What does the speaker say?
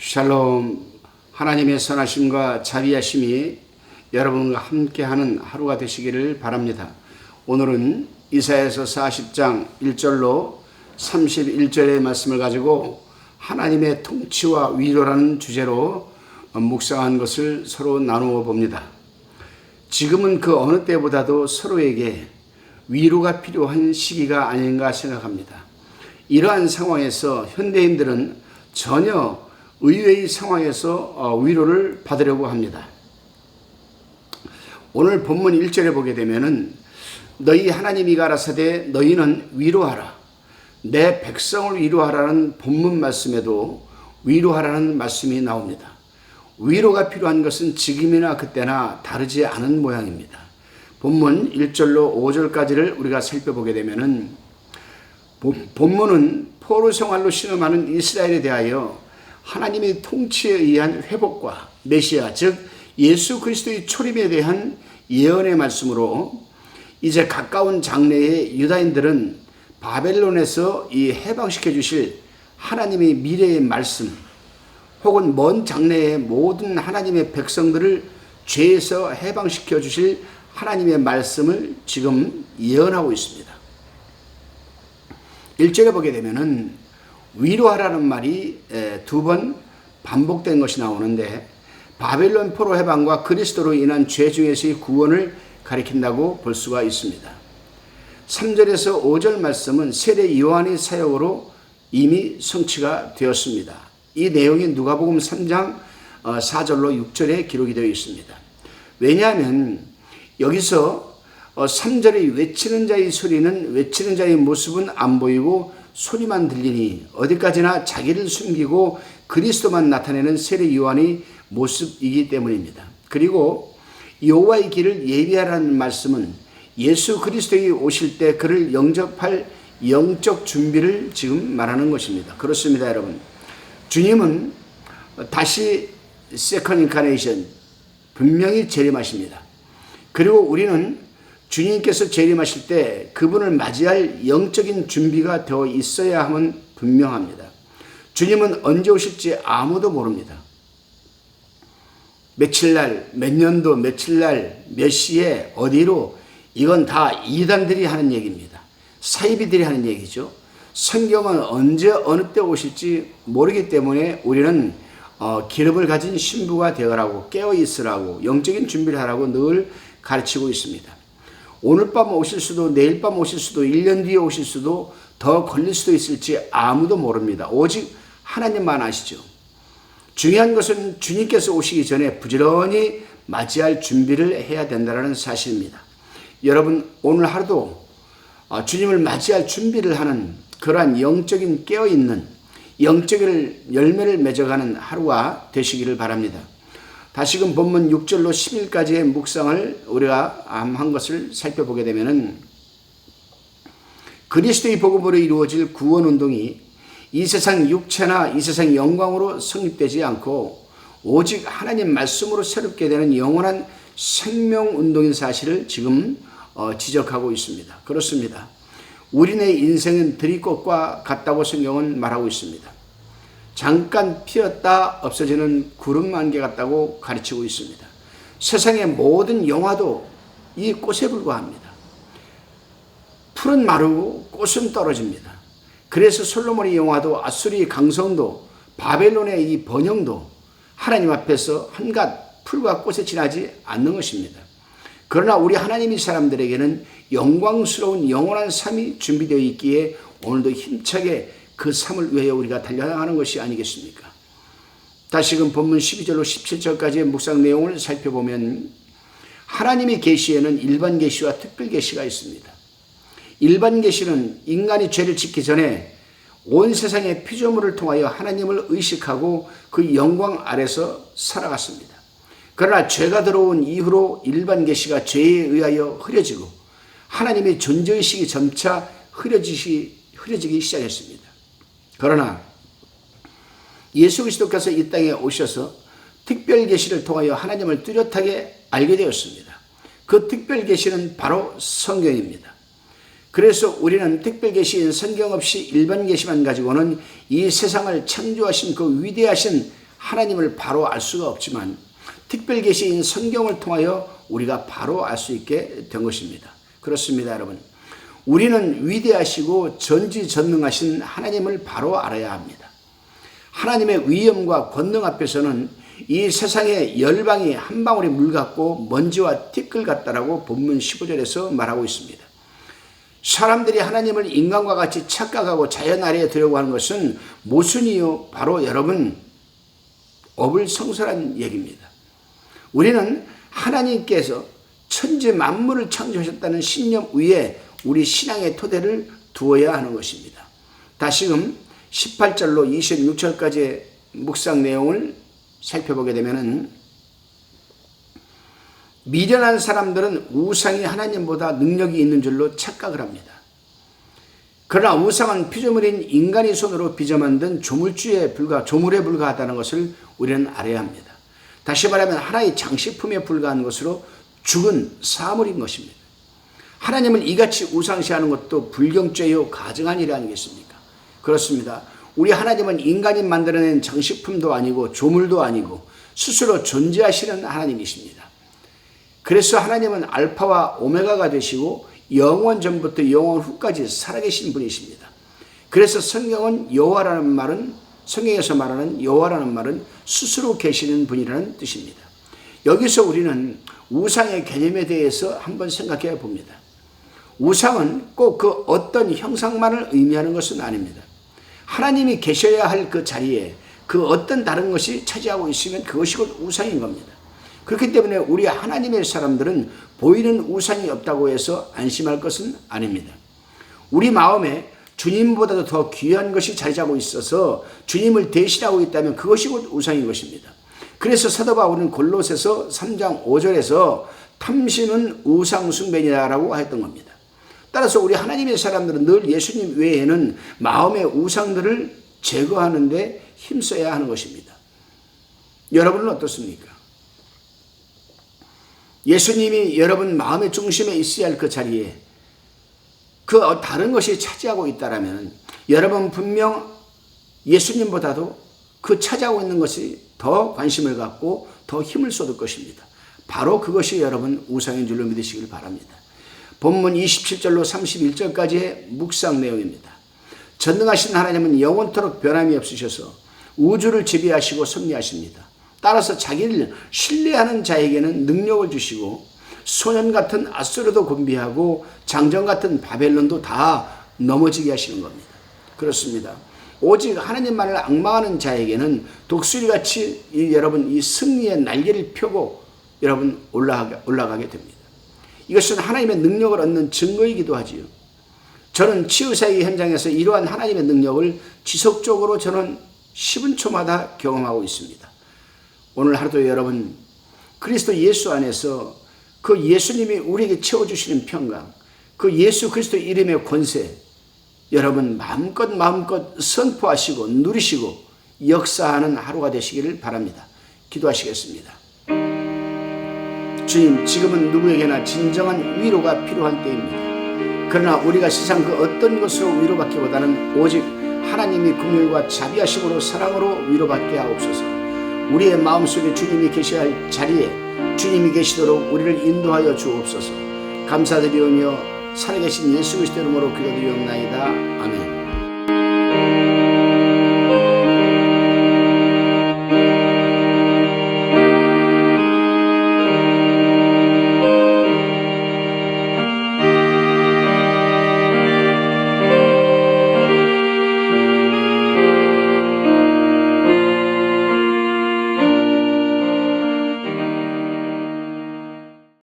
샬롬 하나님의 선하심과 자비하심이 여러분과 함께하는 하루가 되시기를 바랍니다. 오늘은 이사야서 40장 1절로 31절의 말씀을 가지고 하나님의 통치와 위로라는 주제로 묵상한 것을 서로 나누어 봅니다. 지금은 그 어느 때보다도 서로에게 위로가 필요한 시기가 아닌가 생각합니다. 이러한 상황에서 현대인들은 전혀 의외의 상황에서 어, 위로를 받으려고 합니다. 오늘 본문 1절에 보게 되면은 너희 하나님이 가라사대 너희는 위로하라. 내 백성을 위로하라는 본문 말씀에도 위로하라는 말씀이 나옵니다. 위로가 필요한 것은 지금이나 그때나 다르지 않은 모양입니다. 본문 1절로 5절까지를 우리가 살펴보게 되면은 본문은 포로 생활로 신음하는 이스라엘에 대하여 하나님의 통치에 의한 회복과 메시아 즉 예수 그리스도의 초림에 대한 예언의 말씀으로 이제 가까운 장래에 유다인들은 바벨론에서 이 해방시켜 주실 하나님의 미래의 말씀 혹은 먼 장래의 모든 하나님의 백성들을 죄에서 해방시켜 주실 하나님의 말씀을 지금 예언하고 있습니다. 1절에 보게 되면은 위로하라는 말이 두 번 반복된 것이 나오는데 바벨론 포로 해방과 그리스도로 인한 죄 중에서의 구원을 가리킨다고 볼 수가 있습니다. 3절에서 5절 말씀은 세례 요한의 사역으로 이미 성취가 되었습니다. 이 내용이 누가복음 3장 4절로 어, 6절에 기록이 되어 있습니다. 왜냐하면 여기서 3절의 어, 외치는 자의 소리는 외치는 자의 모습은 안 보이고 소리만 들리니 어디까지나 자기를 숨기고 그리스도만 나타내는 세례 요한의 모습이기 때문입니다. 그리고 여호와의 길을 예비하라는 말씀은 예수 그리스도의 오실 때 그를 영접할 영적 준비를 지금 말하는 것입니다. 그렇습니다, 여러분. 주님은 다시 세컨 인카네이션 분명히 재림하십니다. 그리고 우리는 주님께서 재림하실 때 그분을 맞이할 영적인 준비가 되어 있어야 함은 분명합니다. 주님은 언제 오실지 아무도 모릅니다. 며칠 날, 몇 년도, 며칠 날, 몇 시에, 어디로, 이건 다 이단들이 하는 얘기입니다. 사이비들이 하는 얘기죠. 성경은 언제, 어느 때 오실지 모르기 때문에 우리는 어, 기름을 가진 신부가 되어라고, 깨어 있으라고, 영적인 준비를 하라고 늘 가르치고 있습니다. 오늘 밤 오실 수도, 내일 밤 오실 수도, 1년 뒤에 오실 수도, 더 걸릴 수도 있을지 아무도 모릅니다. 오직 하나님만 아시죠. 중요한 것은 주님께서 오시기 전에 부지런히 맞이할 준비를 해야 된다는 사실입니다. 여러분, 오늘 하루도 어, 주님을 맞이할 준비를 하는 그러한 영적인 깨어있는 영적인 열매를 맺어가는 하루가 되시기를 바랍니다. 다시금 본문 6절로 10일까지의 묵상을 우리가 한 것을 살펴보게 되면은 그리스도의 복음으로 이루어질 구원 운동이 이 세상 육체나 이 세상 영광으로 성립되지 않고 오직 하나님 말씀으로 새롭게 되는 영원한 생명 운동인 사실을 지금 어, 지적하고 있습니다. 그렇습니다. 우리네 인생은 들이꽃과 같다고 성경은 말하고 있습니다. 잠깐 피었다 없어지는 구름 만개 같다고 가르치고 있습니다. 세상의 모든 영화도 이 꽃에 불과합니다. 풀은 마르고 꽃은 떨어집니다. 그래서 솔로몬의 영화도 아수리 강성도 바벨론의 이 번영도 하나님 앞에서 한갓 풀과 꽃에 지나지 않는 것입니다. 그러나 우리 하나님의 사람들에게는 영광스러운 영원한 삶이 준비되어 있기에 오늘도 힘차게 그 삶을 위해 우리가 달려나가는 것이 아니겠습니까? 다시금 본문 12절로 17절까지의 묵상 내용을 살펴보면 하나님의 계시에는 일반 계시와 특별 계시가 있습니다. 일반 계시는 인간이 죄를 짓기 전에 온 세상의 피조물을 통하여 하나님을 의식하고 그 영광 아래서 살아갔습니다. 그러나 죄가 들어온 이후로 일반 계시가 죄에 의하여 흐려지고 하나님의 존재의식이 점차 흐려지기 시작했습니다. 그러나 예수 그리스도께서 이 땅에 오셔서 특별 계시를 통하여 하나님을 뚜렷하게 알게 되었습니다. 그 특별 계시는 바로 성경입니다. 그래서 우리는 특별 계시인 성경 없이 일반 계시만 가지고는 이 세상을 창조하신 그 위대하신 하나님을 바로 알 수가 없지만 특별 계시인 성경을 통하여 우리가 바로 알 수 있게 된 것입니다. 그렇습니다, 여러분. 우리는 위대하시고 전지전능하신 하나님을 바로 알아야 합니다. 하나님의 위엄과 권능 앞에서는 이 세상의 열방이 한 방울의 물 같고 먼지와 티끌 같다라고 본문 15절에서 말하고 있습니다. 사람들이 하나님을 인간과 같이 착각하고 자연 아래에 들려고 하는 것은 모순이요 바로 여러분 어불성설한 얘기입니다. 우리는 하나님께서 천지 만물을 창조하셨다는 신념 위에 우리 신앙의 토대를 두어야 하는 것입니다. 다시금 18절로 26절까지의 묵상 내용을 살펴보게 되면은 미련한 사람들은 우상이 하나님보다 능력이 있는 줄로 착각을 합니다. 그러나 우상은 피조물인 인간의 손으로 빚어 만든 조물주에 불과 조물에 불과하다는 것을 우리는 알아야 합니다. 다시 말하면 하나의 장식품에 불과한 것으로 죽은 사물인 것입니다. 하나님을 이같이 우상시하는 것도 불경죄요 가증한 일이 아니겠습니까? 그렇습니다. 우리 하나님은 인간이 만들어낸 장식품도 아니고 조물도 아니고 스스로 존재하시는 하나님이십니다. 그래서 하나님은 알파와 오메가가 되시고 영원 전부터 영원 후까지 살아계신 분이십니다. 그래서 성경은 여호와라는 말은 성경에서 말하는 여호와라는 말은 스스로 계시는 분이라는 뜻입니다. 여기서 우리는 우상의 개념에 대해서 한번 생각해 봅니다. 우상은 꼭 그 어떤 형상만을 의미하는 것은 아닙니다. 하나님이 계셔야 할 그 자리에 그 어떤 다른 것이 차지하고 있으면 그것이 곧 우상인 겁니다. 그렇기 때문에 우리 하나님의 사람들은 보이는 우상이 없다고 해서 안심할 것은 아닙니다. 우리 마음에 주님보다도 더 귀한 것이 자리 잡고 있어서 주님을 대신하고 있다면 그것이 곧 우상인 것입니다. 그래서 사도 바울은 골로새서 3장 5절에서 탐심은 우상 숭배이라고 했던 겁니다. 따라서 우리 하나님의 사람들은 늘 예수님 외에는 마음의 우상들을 제거하는데 힘써야 하는 것입니다. 여러분은 어떻습니까? 예수님이 여러분 마음의 중심에 있어야 할 그 자리에 그 다른 것이 차지하고 있다라면 여러분 분명 예수님보다도 그 차지하고 있는 것이 더 관심을 갖고 더 힘을 쏟을 것입니다. 바로 그것이 여러분 우상인 줄로 믿으시길 바랍니다. 본문 27절로 31절까지의 묵상 내용입니다. 전능하신 하나님은 영원토록 변함이 없으셔서 우주를 지배하시고 섭리하십니다. 따라서 자기를 신뢰하는 자에게는 능력을 주시고 소년 같은 아수르도 곤비하고 장정 같은 바벨론도 다 넘어지게 하시는 겁니다. 그렇습니다. 오직 하나님만을 악망하는 자에게는 독수리같이 이, 여러분 이 승리의 날개를 펴고 여러분 올라가게, 올라가게 됩니다. 이것은 하나님의 능력을 얻는 증거이기도 하지요. 저는 치유사의 현장에서 이러한 하나님의 능력을 지속적으로 저는 10분 초마다 경험하고 있습니다. 오늘 하루도 여러분 그리스도 예수 안에서 그 예수님이 우리에게 채워주시는 평강, 그 예수 그리스도 이름의 권세, 여러분 마음껏 마음껏 선포하시고 누리시고 역사하는 하루가 되시기를 바랍니다. 기도하시겠습니다. 주님, 지금은 누구에게나 진정한 위로가 필요한 때입니다. 그러나 우리가 세상 그 어떤 것으로 위로받기보다는 오직 하나님이 긍휼과 자비하심으로 사랑으로 위로받게 하옵소서. 우리의 마음속에 주님이 계셔야 할 자리에 주님이 계시도록 우리를 인도하여 주옵소서. 감사드리오며 살아계신 예수 그리스도 이름으로 기도드리옵나이다. 아멘.